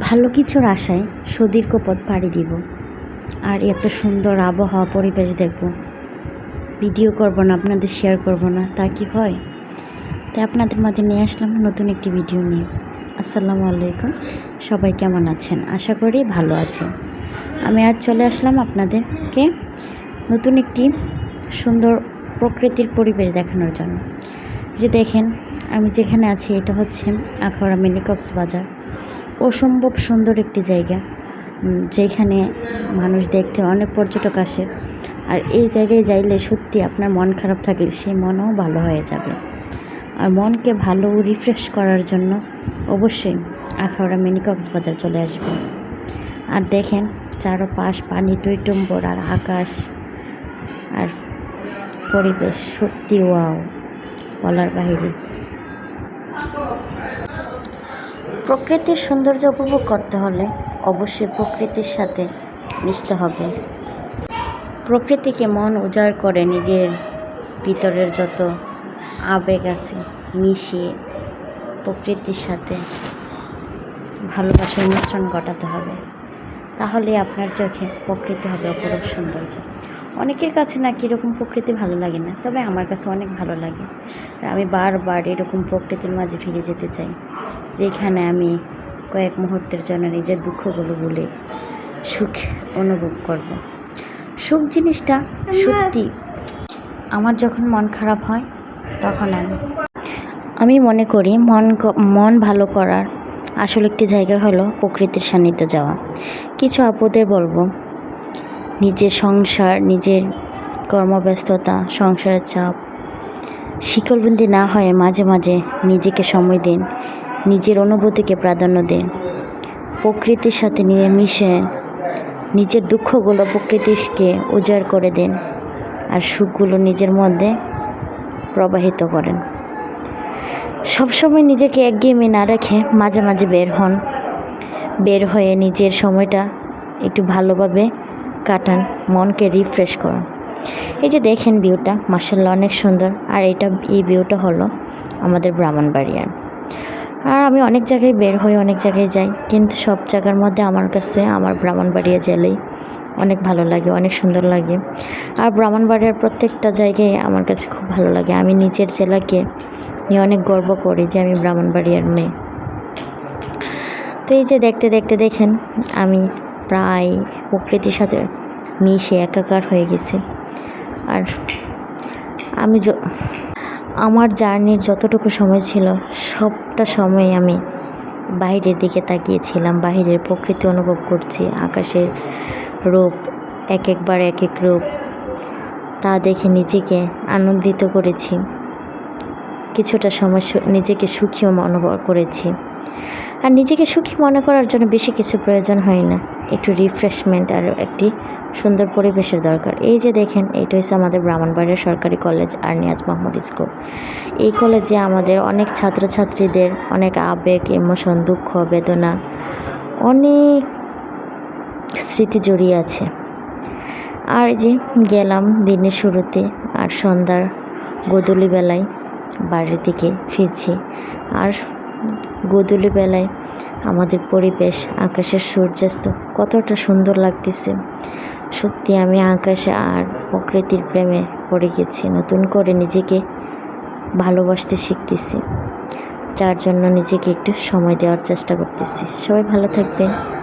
ভালো কিছুর আশায় সুদীর্ঘ পথ পাড়ি দিব। আর এত সুন্দর আবহাওয়া পরিবেশ দেখব। ভিডিও করব না, আপনাদের শেয়ার করব না, তা কি হয়? তাই আপনাদের মাঝে নিয়ে আসলাম নতুন একটি ভিডিও নিয়ে। আসসালামু আলাইকুম, সবাই কেমন আছেন? আশা করি ভালো আছেন। আমি আজ চলে আসলাম আপনাদেরকে নতুন একটি সুন্দর প্রকৃতির পরিবেশ দেখানোর জন্য। যে দেখেন, আমি যেখানে আছি, এটা হচ্ছে আখাউড়া মিনি কক্সবাজার। অসম্ভব সুন্দর একটি জায়গা যেখানে মানুষ দেখতে অনেক পর্যটক আসে। আর এই জায়গায় যাইলে সত্যি আপনার মন খারাপ থাকলে সেই মনও ভালো হয়ে যাবে। আর মনকে ভালো রিফ্রেশ করার জন্য অবশ্যই আখাউড়া মিনি কক্সবাজার চলে আসবেন। আর দেখেন, চারপাশ পানি টইটম্বর আর আকাশ। আর পরিবেশ সত্যি ওয়াও, বলার বাইরে প্রকৃতির সৌন্দর্য উপভোগ করতে হলে অবশ্যই প্রকৃতির সাথে মিশতে হবে। প্রকৃতিকে মন উজাড় করে নিজের ভিতরের যত আবেগ আছে মিশিয়ে প্রকৃতির সাথে ভালোবাসার মিশ্রণ ঘটাতে হবে। তাহলে আপনার চোখে প্রকৃতি হবে অপরূপ সৌন্দর্য। অনেকের কাছে না কীরকম প্রকৃতি ভালো লাগে না, তবে আমার কাছে অনেক ভালো লাগে। আমি বারবার এরকম প্রকৃতির মাঝে ফিরে যেতে চাই। যেখানে আমি কয়েক মুহূর্তের জন্য নিজের দুঃখগুলো ভুলে সুখ অনুভব করব। সুখ জিনিসটা সত্যি, আমার যখন মন খারাপ হয়, তখন আমি আমি মনে করি মন মন ভালো করার আসল একটি জায়গা হলো প্রকৃতির সান্নিধ্যে যাওয়া। কিছু আপদের বলব, নিজের সংসার, নিজের কর্মব্যস্ততা, সংসারের চাপ, শিকলবন্দি না হয়ে মাঝে মাঝে নিজেকে সময় দিন। নিজের অনুভূতিকে প্রাধান্য দিন প্রকৃতির সাথে নিয়ে মিশে নিজের দুঃখগুলো প্রকৃতিকে উজাড় করে দিন আর সুখগুলো নিজের মধ্যে প্রবাহিত করেন। সবসময় নিজেকে একঘেয়েমি না রেখে মাঝে মাঝে বের হন। বের হয়ে নিজের সময়টা একটু ভালোভাবে কাটান, মনকে রিফ্রেশ করুন। এই যে দেখেন ভিউটা মার্শাল্লাহ অনেক সুন্দর। আর এটা, এই ভিউটা হলো আমাদের ব্রাহ্মণবাড়িয়ার। আর আমি অনেক জায়গায় বের হই, অনেক জায়গায় যাই। কিন্তু সব জায়গার মধ্যে আমার কাছে আমার ব্রাহ্মণবাড়িয়া জেলেই অনেক ভালো লাগে, অনেক সুন্দর লাগে। আর ব্রাহ্মণবাড়িয়ার প্রত্যেকটা জায়গায় আমার কাছে খুব ভালো লাগে। আমি নিজের জেলাকে নিয়ে অনেক গর্ব করি যে আমি ব্রাহ্মণবাড়িয়ার মেয়ে। তো এই যে দেখতে দেখতে দেখেন, আমি প্রায় প্রকৃতির সাথে মিশে একাকার হয়ে গেছি। আর আমি আমার জার্নির যতটুকু সময় ছিল, সবটা সময় আমি বাইরের দিকে তাকিয়েছিলাম বাইরের প্রকৃতি অনুভব করছি, আকাশের রূপ, এক একবার এক এক রূপ। তা দেখে নিজেকে আনন্দিত করেছি। কিছুটা সময় নিজেকে সুখীও অনুভব করেছি। আর নিজেকে সুখী মনে করার জন্য বেশি কিছু প্রয়োজন হয় না। একটু রিফ্রেশমেন্ট আর একটি সুন্দর পরিবেশের দরকার। এই যে দেখেন এইটা হচ্ছে আমাদের ব্রাহ্মণবাড়িয়া সরকারি কলেজ আর নিয়াজ মাহমুদ স্কুল। এই কলেজে আমাদের অনেক ছাত্রছাত্রীদের অনেক আবেগ, ইমোশন, দুঃখ, বেদনা অনেক স্মৃতি জড়িয়ে আছে। আর যে গেলাম দিনের শুরুতে আর সন্ধ্যার গোধূলি বেলায় বাড়ির দিকে ফিরছি। আর গোধূলি বেলায় আমাদের পরিবেশ, আকাশের সূর্যাস্ত কতটা সুন্দর লাগতেছে। সত্যি আমি আকাশে আর প্রকৃতির প্রেমে পড়ে গেছি, নতুন করে নিজেকে ভালোবাসতে শিখতেছি। যার জন্য নিজেকে একটু সময় দেওয়ার চেষ্টা করতেছি। সবাই ভালো থাকবেন।